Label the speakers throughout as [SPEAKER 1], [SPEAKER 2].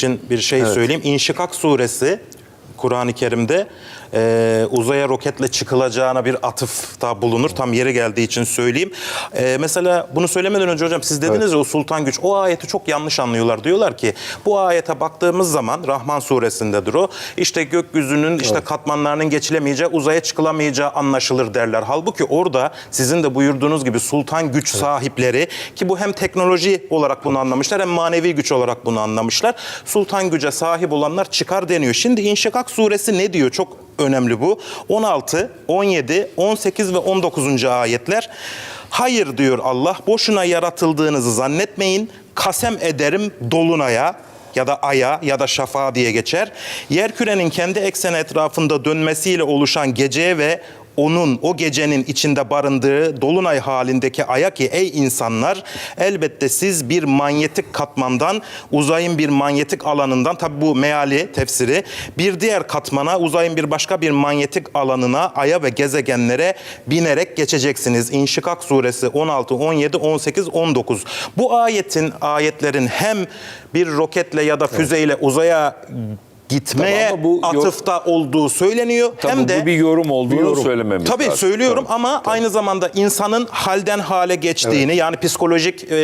[SPEAKER 1] için bir şey söyleyeyim. İnşikak suresi Kur'an-ı Kerim'de e, uzaya roketle çıkılacağına bir atıfta bulunur. Tam yeri geldiği için söyleyeyim. E, mesela bunu söylemeden önce hocam siz dediniz ya o sultan güç. O ayeti çok yanlış anlıyorlar. Diyorlar ki bu ayete baktığımız zaman Rahman suresindedir o. İşte gökyüzünün işte katmanlarının geçilemeyeceği, uzaya çıkılamayacağı anlaşılır derler. Halbuki orada sizin de buyurduğunuz gibi sultan güç sahipleri ki bu hem teknoloji olarak bunu anlamışlar hem manevi güç olarak bunu anlamışlar. Sultan güce sahip olanlar çıkar deniyor. Şimdi İnşikak suresi ne diyor? Çok önemli bu. 16, 17, 18 ve 19. ayetler. Hayır diyor Allah, boşuna yaratıldığınızı zannetmeyin. Kasem ederim dolunaya ya da aya ya da şafağa diye geçer. Yer kürenin kendi ekseni etrafında dönmesiyle oluşan geceye ve onun o gecenin içinde barındığı dolunay halindeki aya ki ey insanlar elbette siz bir manyetik katmandan uzayın bir manyetik alanından tabi bu meali tefsiri bir diğer katmana uzayın bir başka bir manyetik alanına aya ve gezegenlere binerek geçeceksiniz. İnşikak suresi 16, 17, 18, 19. Bu ayetin ayetlerin hem bir roketle ya da füzeyle uzaya gitmeye
[SPEAKER 2] Tamam ama bu
[SPEAKER 1] atıfta olduğu söyleniyor.
[SPEAKER 2] Tabii
[SPEAKER 1] hem de
[SPEAKER 2] bu bir yorum olduğunu
[SPEAKER 3] yorum.
[SPEAKER 2] söylememiz
[SPEAKER 1] Tabii
[SPEAKER 2] lazım.
[SPEAKER 1] söylüyorum
[SPEAKER 2] Tabii.
[SPEAKER 1] ama aynı zamanda insanın halden hale geçtiğini yani psikolojik e,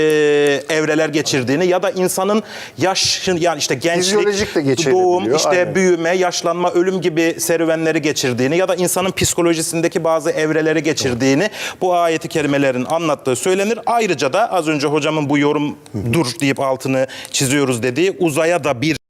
[SPEAKER 1] evreler geçirdiğini ya da insanın yaş yani işte gençlik, doğum, işte
[SPEAKER 3] aynen.
[SPEAKER 1] büyüme, yaşlanma, ölüm gibi serüvenleri geçirdiğini ya da insanın psikolojisindeki bazı evreleri geçirdiğini bu ayeti kerimelerin anlattığı söylenir. Ayrıca da az önce hocamın bu yorum dur deyip altını çiziyoruz dediği uzaya da bir